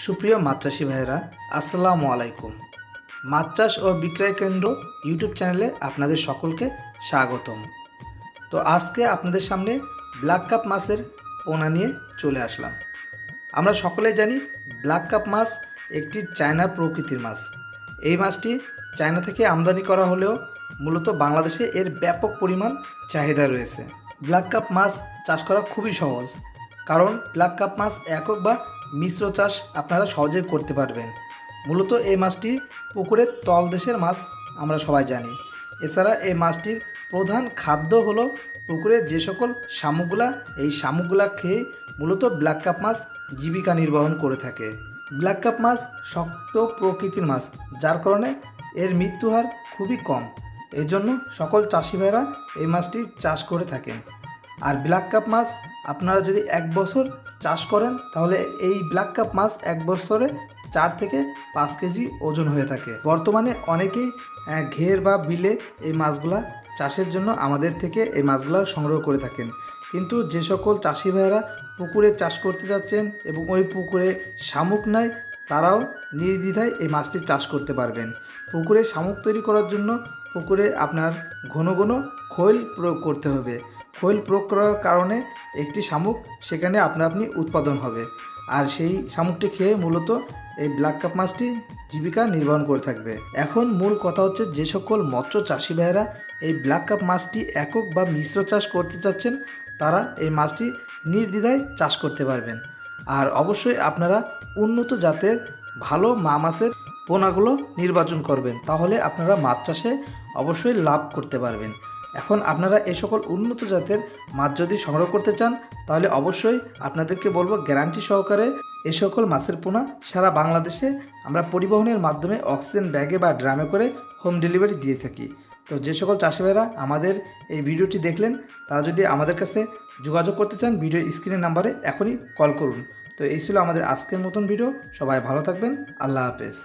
সুপ্রিয় চাষি ভাইয়েরা, আসসালামু আলাইকুম। মাছ চাষ ও বিক্রয় কেন্দ্র ইউটিউব চ্যানেলে আপনাদের সকলকে স্বাগতম। তো আজকে আপনাদের সামনে ব্ল্যাক কাপ মাছের পোনা নিয়ে চলে আসলাম। আমরা সকলে জানি ব্ল্যাক কাপ মাছ একটি চায়না প্রকৃতির মাছ। এই মাছটি চায়না থেকে আমদানি করা হলেও মূলত বাংলাদেশে এর ব্যাপক পরিমাণ চাহিদা রয়েছে। ব্ল্যাক কাপ মাছ চাষ করা খুবই সহজ, কারণ ব্ল্যাক কাপ মাছ একক বা মিশ্র চাষ আপনারা সহজেই করতে পারবেন। মূলত এই মাছটি পুকুরের তলদেশের মাছ, আমরা সবাই জানি। এছাড়া এই মাছটির প্রধান খাদ্য হলো পুকুরে যে সকল শামুকগুলা এই শামুকগুলা খেয়ে মূলত ব্ল্যাক কাপ মাছ জীবিকা নির্বাহন করে থাকে। ব্ল্যাক কাপ মাছ শক্ত প্রকৃতির মাছ, যার কারণে এর মৃত্যু হার খুবই কম। এই জন্য সকল চাষি ভাইরা এই মাছটি চাষ করে থাকেন। আর ব্ল্যাক কাপ মাছ আপনারা যদি এক বছর চাষ করেন, তাহলে এই ব্ল্যাক কাপ মাছ এক বছরে চার থেকে পাঁচ কেজি ওজন হয়ে থাকে। বর্তমানে অনেকেই ঘের বা বিলে এই মাছগুলা চাষের জন্য আমাদের থেকে এই মাছগুলা সংগ্রহ করে থাকেন। কিন্তু যে সকল চাষি ভাইয়েরা পুকুরে চাষ করতে যাচ্ছেন এবং ওই পুকুরে শামুক নাই, তারাও নির্দ্বিধায় এই মাছটি চাষ করতে পারবেন। পুকুরে শামুক তৈরি করার জন্য পুকুরে আপনার ঘন ঘন খৈল প্রয়োগ করতে হবে। খৈল প্রয়োগ করার কারণে একটি শামুক সেখানে আপনা আপনি উৎপাদন হবে। আর সেই শামুকটি খেয়ে মূলত এই ব্ল্যাক কাপ মাছটি জীবিকা নির্বাহন করে থাকবে। এখন মূল কথা হচ্ছে যে সকল মৎস্য চাষি ভাইয়েরা এই ব্ল্যাক কাপ মাছটি একক বা মিশ্র চাষ করতে চাচ্ছেন, তারা এই মাছটি নির্দ্বিধায় চাষ করতে পারবেন। আর অবশ্যই আপনারা উন্নত জাতের ভালো মা মাছের পোনাগুলো নির্বাচন করবেন, তাহলে আপনারা মাছ চাষে অবশ্যই লাভ করতে পারবেন। এখন আপনারা এই সকল উন্নত জাতের মাছ যদি সংগ্রহ করতে চান, তাহলে অবশ্যই আপনাদেরকে বলব গ্যারান্টি সহকারে এই সকল মাছের পোনা সারা বাংলাদেশে আমরা পরিবহনের মাধ্যমে অক্সিজেন ব্যাগে বা ড্রামে করে হোম ডেলিভারি দিয়ে থাকি। তো যে সকল চাষি ভাইরা আমাদের এই ভিডিওটি দেখলেন, তারা যদি আমাদের কাছে যোগাযোগ করতে চান, ভিডিওর স্ক্রিনের নাম্বারে এখনই কল করুন। তো এই ছিল আমাদের আজকের মতন ভিডিও। সবাই ভালো থাকবেন। আল্লাহ হাফেজ।